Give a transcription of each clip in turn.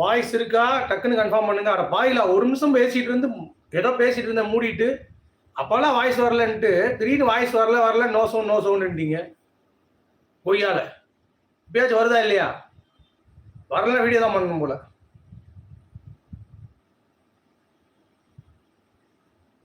Voice இருக்கா? டக்குன்னு confirm பண்ணுங்க. அட பாயில ஒரு நிமிஷம் பேசிட்டு இருந்து ஏதோ பேசிட்டு இருந்தேன் மூடிட்டு. அப்போல்லாம் வாய்ஸ் வரலன்ட்டு திடீர்னு வாய்ஸ் வரல வரல நோ சவுண்ட் நோ சவுண்டுட்டீங்க பொய்யால. இப்பயாச்சும் வருதா இல்லையா? வரல வீடியோ தான் பண்ணணும் போல.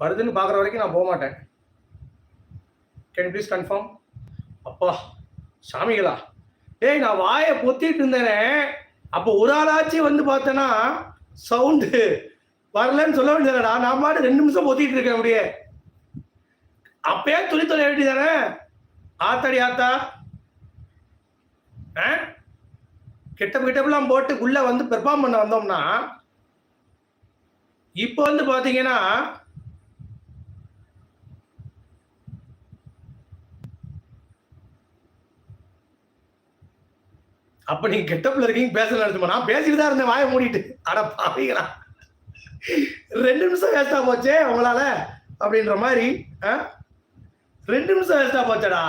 வருதுன்னு பார்க்குற வரைக்கும் நான் போக மாட்டேன். கேன் ப்ளீஸ் கன்ஃபார்ம் அப்பா சாமிகளா. ஏய் நான் வாயை பொத்திட்டு இருந்தேனே. அப்போ ஒரு ஆளாச்சும் வந்து பார்த்தோன்னா சவுண்டு வரலன்னு சொல்ல வேண்டியதுடா நான் பாட்டு ரெண்டு நிமிஷம் ஒத்திட்டு இருக்கேன் அப்படியே. அப்பயே துணி தொலை வேண்டியதானே ஆத்தாடி ஆத்தா. ஆ? கெட்டப் கிட்டப்லாம் போட்டு உள்ள வந்து பெர்ஃபார்ம் பண்ண வந்தோம்னா இப்போ வந்து பார்த்தீங்கன்னா அப்ப நீங்க கெட்டப்ல இருக்கீங்க பேசல நடத்துமா நான் பேசிட்டு தான் இருந்தேன் வாயை மூடிட்டு. அட பாவீங்களா ரெண்டு நிமிஷம் வேஸ்டா போச்சே உங்களால அப்படின்ற மாதிரி ஆ? ரெண்டு நிமிஷம் வேஸ்டா போச்சடா.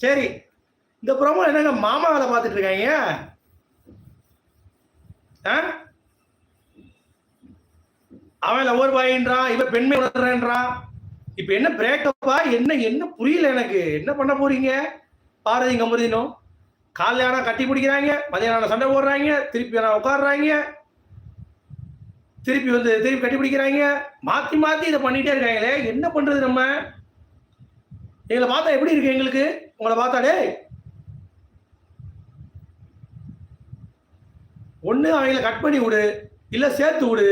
சரி இந்த ப்ரோமோ என்னங்க மாமா வேலை பார்த்துட்டு இருக்காங்க ஆ? அவன் லவர் பாயின்றான் இவன் பெண்மை உணர்றேன்றான் இப்ப என்ன பிரேக்கப்பா என்ன என்ன புரியல எனக்கு. என்ன பண்ண போறீங்க? பாரதி கம்பதினும் காலைல ஆனால் கட்டி பிடிக்கிறாங்க மதியானம் சண்டை போடுறாங்க திருப்பி ஆனால் உட்காடுறாங்க திருப்பி வந்து திருப்பி கட்டி பிடிக்கிறாங்க. மாற்றி மாற்றி இதை பண்ணிகிட்டே இருக்காங்களே என்ன பண்ணுறது நம்ம? எங்களை பார்த்தா எப்படி இருக்கு எங்களுக்கு? உங்களை பார்த்தாலே ஒன்று அவங்கள கட் பண்ணி விடு இல்லை சேர்த்து விடு.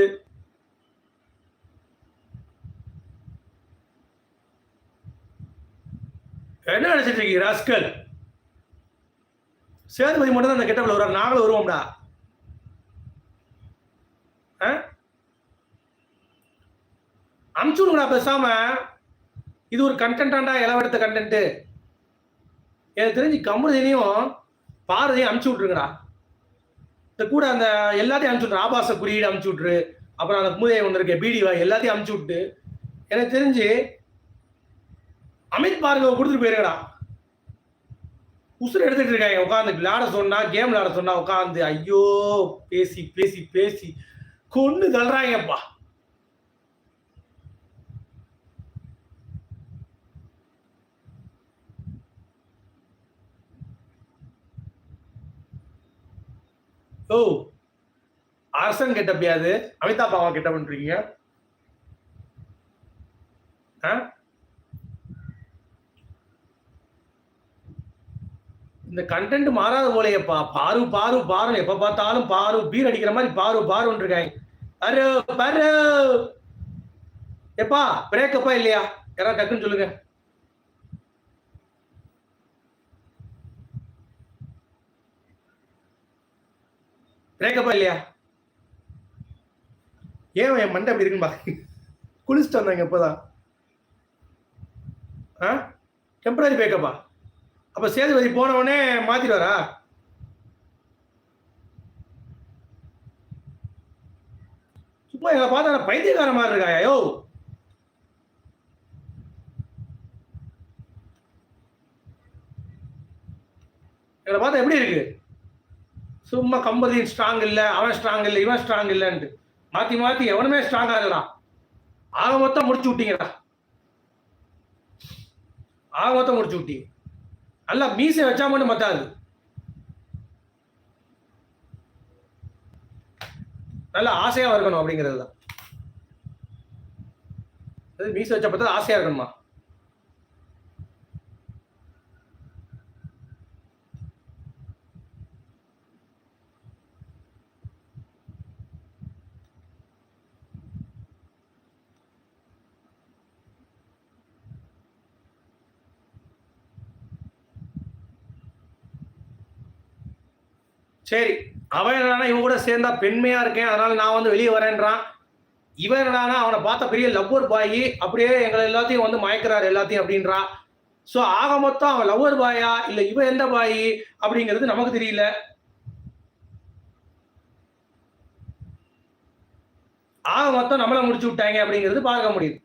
என்ன நினைச்சிட்டு இருக்கீங்க ராஸ்கல்? சேதுபதி மட்டும் தான் அந்த கெட்டப்பில் வருவார். நாங்களும் வருவோம்டா. ஆ? அமுச்சு விடுங்கடா பேசாம. இது ஒரு கண்டென்ட்டாண்டா இளவெடுத்த கண்டென்ட் எனக்கு தெரிஞ்சு கமருதினையும் பாரதியும் அமுச்சு விட்ருங்கடா இந்த கூட அந்த எல்லாத்தையும் அமுச்சு விட்ரு ஆபாச குறியீடு அமுச்சு விட்ரு அப்புறம் அந்த மூதையை வந்திருக்க பிடிவா எல்லாத்தையும் அமுச்சு விட்டு எனக்கு தெரிஞ்சு அமித் பார்கவ கொடுத்துட்டு போயிருக்கடா உசுறு எடுத்துட்டு இருக்காங்க உட்காந்து விளையாட சொன்னா கேம் விளையாட சொன்னா உட்காந்து ஐயோ பேசி பேசி பேசி கொண்டு தள்ளுறாங்கப்பா. ஓ அரசன் கெட்டப்பையாது அமிதாப் பாவா கெட்ட பண்றீங்க? ஆ? இந்த கண்டென்ட் மாறாத போலையப்பா பாரு பாரு பாரு எப்ப பார்த்தாலும் பாரு பீர் அடிக்கிற மாதிரி பாரு பாரு இருக்காங்க பாரு பாரு. எப்பா பிரேக்கப்பா இல்லையா? யாராவது டக்குன்னு சொல்லுங்க. பிரேக்கப்பா இல்லையா? ஏன் என் மண்டை அப்படி இருக்குன்னு பாக்க குளிச்சுட்டு வந்தாங்க இப்போதான். ஆ? டெம்பரரி பிரேக்கப்பா அப்ப சேதுபதி போனவொடனே உடனே மாத்திடுவாரா? சும்மா எங்களை பார்த்தா பைத்தியக்கார மாதிரி இருக்காயா? யோ! எங்களை பார்த்தா எப்படி இருக்கு? சும்மா கம்பதி ஸ்ட்ராங் இல்லை அவன் ஸ்ட்ராங் இல்லை இவன் ஸ்ட்ராங் இல்லைன்ட்டு. மாத்தி மாத்தி எவனுமே ஸ்ட்ராங்கா இல்லடா. ஆக மொத்தம் முடிச்சு விட்டீங்கடா. ஆக மொத்தம் முடிச்சு விட்டீங்க. நல்லா மீசை வச்சா மட்டும் பத்தாது. நல்ல ஆசையா இருக்கணும் அப்படிங்கிறது தான் மீசை வச்சா பார்த்தா ஆசையா இருக்கணுமா? சரி அவன் என்னடானா இவன் கூட சேர்ந்தா பெண்மையா இருக்கேன் அதனால நான் வந்து வெளியே வரேன்றான். இவன் என்னடானா அவனை பார்த்த பெரிய லவ்வர் பாய் அப்படியே எங்களை எல்லாத்தையும் வந்து மயக்கிறாரு எல்லாத்தையும் அப்படின்றான் ஸோ ஆக மொத்தம் அவன் லவ்வர் பாயா இல்லை இவன் எந்த பாய் அப்படிங்கிறது நமக்கு தெரியல. ஆக மொத்தம் நம்மளை முடிச்சு விட்டாங்க அப்படிங்கிறது பார்க்க முடியுது.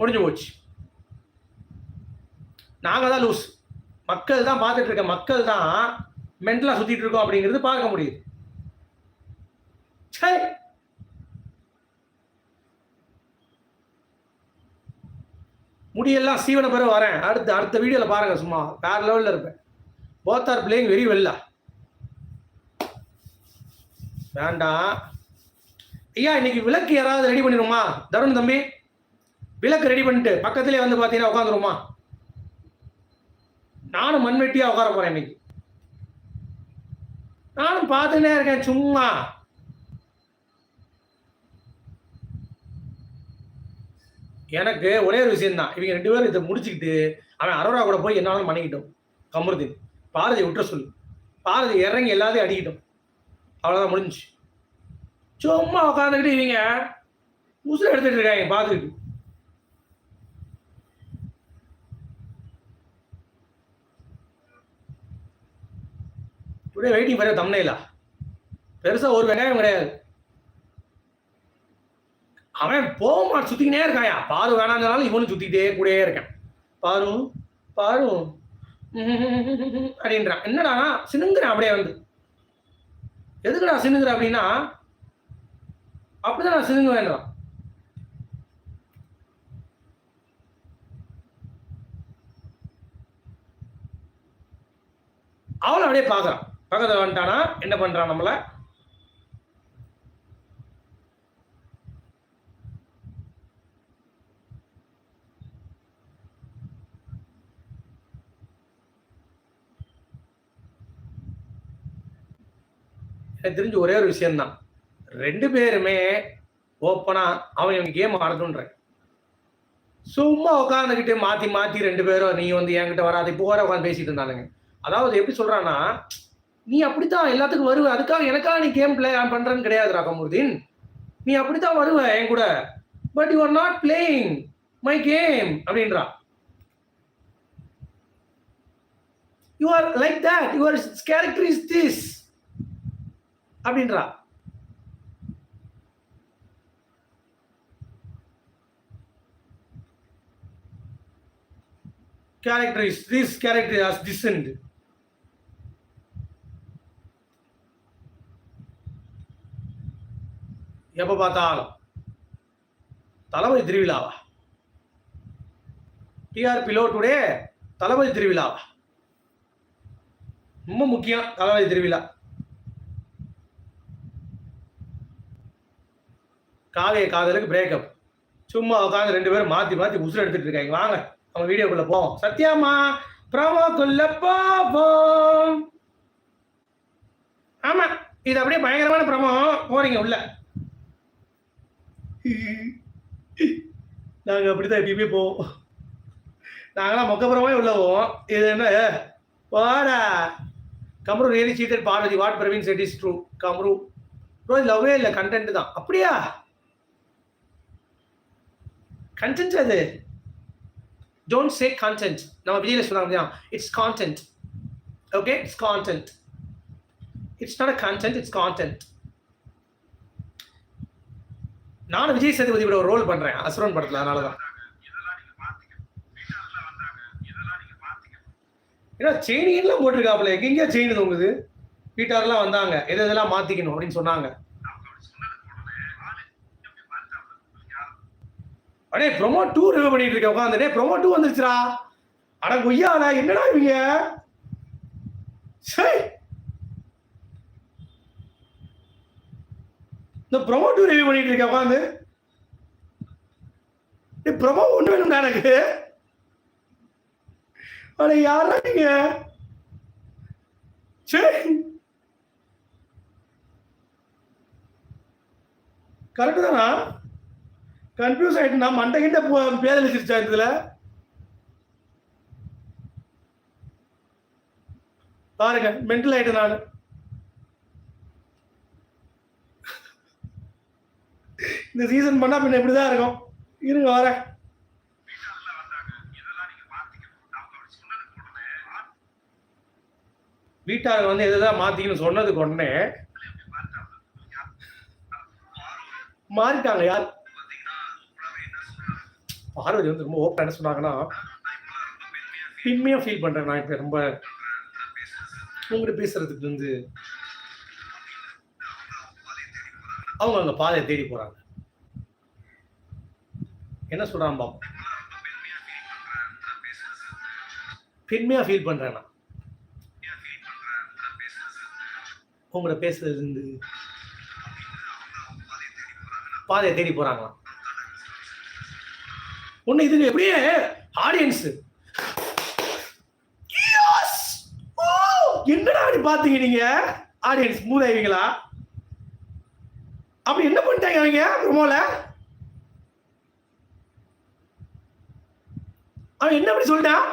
முடிஞ்சு போச்சு. நாங்கள் தான் லூஸ் மக்கள் தான் பார்த்துட்டு இருக்க மக்கள் தான் மென்டலா சுத்திட்டு இருக்கோம் அப்படிங்கிறது பார்க்க முடியுது. சே! முடியெல்லாம் சீவன பிறகு வரேன். அடுத்த அடுத்த வீடியோவில் பாருங்க சும்மா வேற லெவலில் இருப்பேன். போத் ஆர் பிளேயிங் வெரி வெல்லா வேண்டாம் ஐயா இன்னைக்கு விளக்கு யாராவது ரெடி பண்ணிடுமா தருண் தம்பி விளக்கு ரெடி பண்ணிட்டு பக்கத்துலேயே வந்து பார்த்தீங்கன்னா உட்காந்துருமா நானும் மண்வெட்டியா உட்கார போறேன் இன்னைக்கு. நானும் பார்த்துட்டே இருக்கேன் சும்மா. எனக்கு ஒரே ஒரு விஷயம் தான் இவங்க ரெண்டு பேரும் இதை முடிச்சுக்கிட்டு அவன் அரோரா கூட போய் என்னாலும் பண்ணிக்கிட்டோம். கமருதீன் பாரதி விட்டுற சொல்லு. பாரதி இறங்கி எல்லாத்தையும் அடிக்கிட்டோம். அவ்வளோதான் முடிஞ்சுச்சு. சும்மா உட்காந்துக்கிட்டு இவங்க உசுர எடுத்துட்டு இருக்காங்க பார்த்துக்கிட்டு. இப்படியே வெயிட்டிங் பண்ண தம்னையிலா பெருசா ஒரு வெங்காயம் கிடையாது. அவன் போக மாட்டான் சுத்திக்கினே இருக்காயா பாரு வேணாம்னாலும் இவனும் சுத்திக்கிட்டே கூடயே இருக்கான். பாரு பாரு. அப்படின்றான். என்னடா சினுங்குறான் அப்படியே வந்து. எதுக்குடா சினுங்குற அப்படின்னா அப்படிதான் நான் சினுங்க வேண்டாம் அவளை அப்படியே பார்க்குறான். பக்கத்துல வந்துட்டானா? என்ன பண்றான் நம்மள? எனக்கு தெரிஞ்ச ஒரே ஒரு விஷயம்தான். ரெண்டு பேருமே ஓப்பனா அவன் இவன் கேம் ஆடுதுன்ற சும்மா உட்காந்துக்கிட்டு மாத்தி மாத்தி ரெண்டு பேரும் நீ வந்து என்கிட்ட வராது இப்போ வர உட்காந்து பேசிட்டு இருந்தானுங்க. அதாவது எப்படி சொல்றான்னா நீ அப்படித்தான் எல்லாத்துக்கும் வருவ. அதுக்காக எனக்காக நீ கேம் பிளே பண்றேன்னு கிடையாது ராகமுருதீன் நீ அப்படித்தான் வருவ என் கூட. But you are not playing my game அப்படின்றா. You are like that your character is this அப்படின்றா. Character is this character as descend எப்போ பார்த்தாலும்? தளபதி திருவிழாவா? டிஆர் பிலோ டுடே தளபதி திருவிழாவா? ரொம்ப முக்கியம் தளபதி திருவிழா. காவிய காதலுக்கு பிரேக்கப் சும்மா உட்காந்து ரெண்டு பேரும் மாத்தி மாத்தி உசுர எடுத்துட்டு இருக்காங்க. வாங்க நம்ம வீடியோக்குள்ள போவோம். சத்யாமா ப்ரோமோக்குள்ள போவோம். ஆமா இது அப்படியே பயங்கரமான ப்ரமோ போறீங்க உள்ள. நாங்க அப்படித்தான் எப்பயுமே போவோம். நாங்களாம் மொக்கப்புறமே உள்ள போவோம். இது என்ன? வாடா. Kamru really cheated Parvathi what Praveen said is true Kamru. Bro லவ்வே இல்லை கண்டென்ட் தான். அப்படியா? கண்டென்ட் அது? டோன்ட் சே கான்டென்ட் நம்ம விஜயில சொன்னாங்க it's content okay it's content it's not a content it's content நானும் விஜய் சேதுபதியோட ஒரு ரோல் பண்றேன். அசுரன் படத்துல அதனாலதான். தான் ஏன்னா செயினின்லாம் போட்டிருக்காப்புல எங்கெங்கேயோ செயின் தொங்குது வீட்டாரெல்லாம் வந்தாங்க. எது இதெல்லாம் மாத்திக்கணும் அப்படின்னு சொன்னாங்க. அடே ப்ரொமோ டூ ரிவ்யூ பண்ணிட்டு இருக்கேன். உட்காந்து டே ப்ரொமோ டூ வந்துருச்சுடா. அட கொய்யால என்னடா இவங்க? சரி இந்த ப்ரொமோ டூ ரிவ்யூ பண்ணிட்டு இருக்கேன் உட்காந்து ப்ரொமோ ஒன்று வேணும்டா எனக்கு. அட யாரா நீங்க? சரி கரெக்டு தானா? கன்ஃபியூஸ் ஆகிட்டு நான் மண்டை கிட்ட பேதலிச்சிருச்சா இதுல? பாருங்க மென்டல் ஆயிட்டு நான். இந்த சீசன் பண்ணா பின்ன இப்படிதான் இருக்கும். இருங்க வரேன். வீட்டார் வந்து எதுதான் மாத்திக்கணும் சொன்னதுக்கு உடனே மாறிட்டாங்க யார்? பார்வதி வந்து ரொம்ப ஓப்பன் என்ன சொன்னாங்கன்னா பெருமையாக ஃபீல் பண்ணுறேன் நான் இப்போ ரொம்ப உங்கள்கிட்ட பேசுறதுக்கு வந்து. அவங்க அவங்க பாதையை தேடி போறாங்க. என்ன சொல்றான் பாப்போம் பெண்மையா ஃபீல் பண்ணுறேன் உங்களை பேசுறது வந்து பாதையை தேடி போறாங்களா? ஒண்ணு இதுக்கு எப்படியே ஆடியன்ஸ் என்னடா அப்படி பாத்தீங்க நீங்க? ஆடியன்ஸ் மூதாய்வீங்களா அப்படி என்ன பண்ணிட்டாங்க அவங்க ப்ரோமோல அவன் என்ன அப்படி சொல்லிட்டான்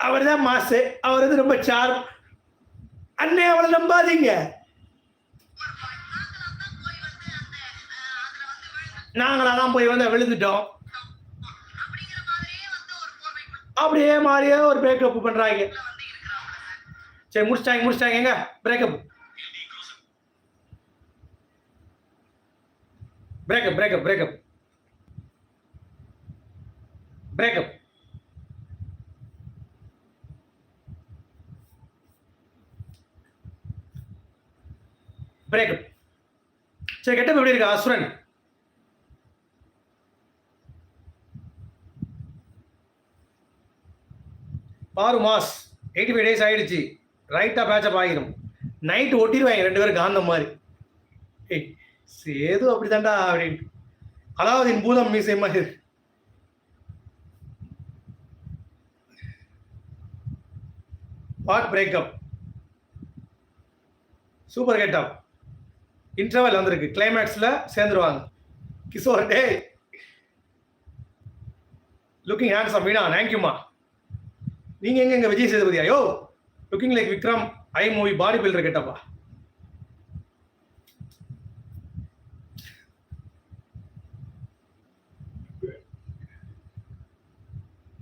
அவர் தான் மாசு. அவர் வந்து ரொம்ப சார் அண்ணே அவளை நம்பாதீங்க. நாங்களா தான் போய் வந்து விழுந்துட்டோம். அப்படியே மாதிரியே ஒரு பேக்கப் பண்றாங்க. சரி முடிச்சிட்டாங்க முடிச்சிட்டாங்க. எங்க? Breakup breakup breakup breakup breakup breakup சரி கெட்டப் எப்படி இருக்கு அசுரன்? ஆறு மாஸ். எயிட்டி ஃபைவ் டேஸ் ஆயிடுச்சு. ரைட்டாக பேச்சப் ஆகிடும் நைட்டு ஒட்டிடுவாங்க ரெண்டு பேரும் காந்தம் மாதிரி. ஏய் சேது அப்படிதான்டா அப்படின்ட்டு. அலாவுதீன் பூதம் மீசை மாதிரி. What breakup super getup interval வந்திருக்கு. கிளைமேக்ஸில் சேர்ந்துருவாங்க. கிஷோர் டே லுக்கிங் ஹேண்ட்ஸம் வீணா தேங்க்யூமா நீங்க எங்க எங்க விஜய் சேதுபதியா? யோ! Looking like Vikram I movie bodybuilder கெட்டப்பா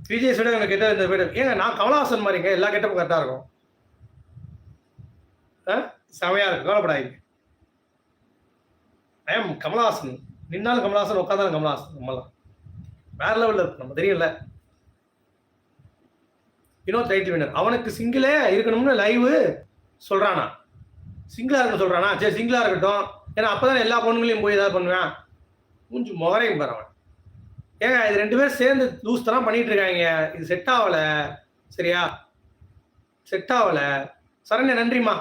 Vijay சொல்ல எனக்கு கெட்ட இந்த பேர். ஏங்க நான் கமலஹாசன் மாதிரிங்க எல்லா கெட்டப்பும் கரெக்டாக இருக்கும். ஆ? செமையா இருக்கு கவலைப்படாதீங்க. I am Kamalhaasan. நின்னாலும் கமலஹாசன் உட்காந்தாலும் கமலஹாசன் நம்மலாம் வேற லெவலில் இருக்கும் நம்ம தெரியல வினோத் டைட்டில் வினர் அவனுக்கு சிங்கிளே இருக்கணும்னு லைவ் சொல்கிறானா சிங்கிளாக இருக்க சொல்கிறானா சரி சிங்கிளாக இருக்கட்டும். ஏன்னா அப்பதான் எல்லா பொண்ணுங்களையும் போய் ஏதாவது பண்ணுவேன். மூஞ்சி முகரையும் பாரு அவன். ஏங்க இது ரெண்டு பேரும் சேர்ந்து லூஸ் தரம் பண்ணிட்டு இருக்காங்க. இது செட் ஆகலை. சரியா? செட் ஆகலை. சரண்யா நன்றிம்மா.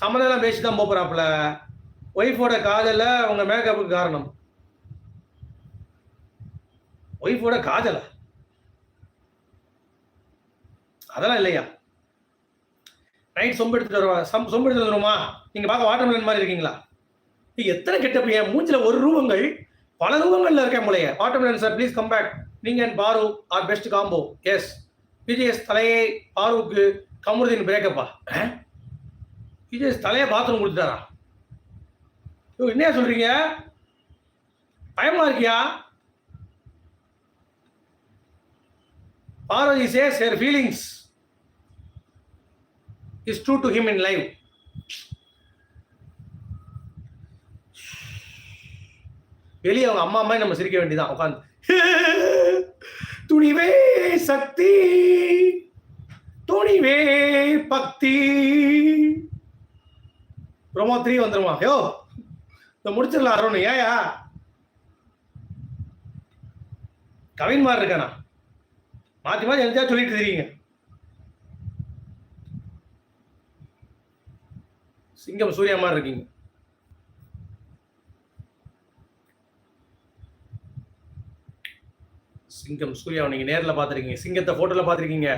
சம்மந்தெல்லாம் பேசி தான் போகிறாப்புல ஒய்ஃபோட காதல உங்க மேக்கப்புக்கு காரணம். ஒய்ஃபோட காதலா? அதெல்லாம் இல்லையா? நைட் சொம்பு எடுத்துட்டு வருவா. சொம்பு எடுத்துட்டு வருமா நீங்க பார்க்க வாட்டர்மெலன் மாதிரி இருக்கீங்களா? நீ எத்தனை கெட்ட பையன் மூஞ்சில ஒரு ரூபங்கள் பல ரூபங்கள்ல இருக்கேன் முளைய watermelon sir please come back நீங்க and Paaru are best combo yes விஜயஸ் தலையை பாருவுக்கு கமருதீன் பிரேக்கப்பா விஜயஸ் தலையை பாத்ரூம் கொடுத்துட்டாரா? என்ன சொல்றீங்க? பயமா இருக்கியா? Parvathi says her feelings is true to him in live வெளியே அவங்க அம்மா அம்மா நம்ம சிரிக்க வேண்டியதான் உட்காந்து துணிவே சக்தி துணிவே பக்தி. ப்ரோமோ த்ரீ வந்துருமா? யோ இந்த முடிச்சிடலாம் அருண் ஏயா? கவின் மாதிரி இருக்கானா? மாற்றி மாற்றி எனக்கா சொல்லிட்டு தெரியுங்க சிங்கம் சூர்யா மாதிரி இருக்கீங்க. சிங்கம் சூர்யா நீங்க நேர்ல பாத்திருக்கீங்க சிங்கத்தை போட்டோல பாத்திருக்கீங்க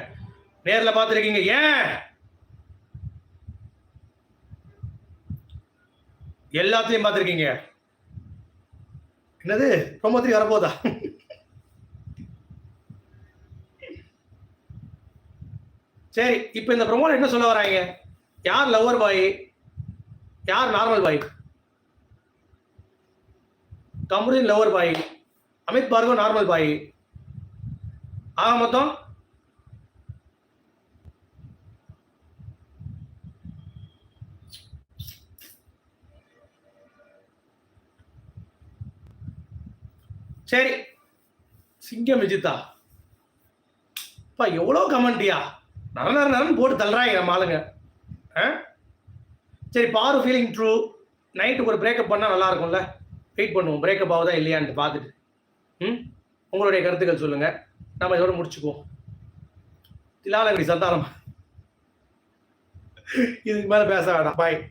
நேர்ல பாத்திருக்கீங்க ஏன்? எல்லாத்தையும் பார்த்துருக்கீங்க. என்னது? ப்ரோமோத்திரி வரப்போதா? சரி இப்போ இந்த ப்ரோமோல என்ன சொல்ல வராங்க? யார் லவ்வர் பாய் யார் normal boy Kamarudeen lover boy Amit Bhargav normal boy ஆக மொத்தம் சரி. சிங்கம் விஜித்தா. அப்பா எவ்வளோ கமெண்ட்டியா நர நர நரன் போட்டு தள்ளுறாங்க நம்ம ஆளுங்க. ஆ? சரி பாரு ஃபீலிங் ட்ரூ நைட்டுக்கு ஒரு பிரேக்கப் பண்ணால் நல்லா இருக்கும்ல? வெயிட் பண்ணுவோம். பிரேக்கப் ஆகுதா இல்லையான்ட்டு பார்த்துட்டு. ம்? உங்களுடைய கருத்துக்கள் சொல்லுங்கள் நம்ம இதோட முடிச்சுக்குவோம். திலாலங்கடி சந்தானம். இதுக்கு மேலே பேச வேண்டாம் பாய்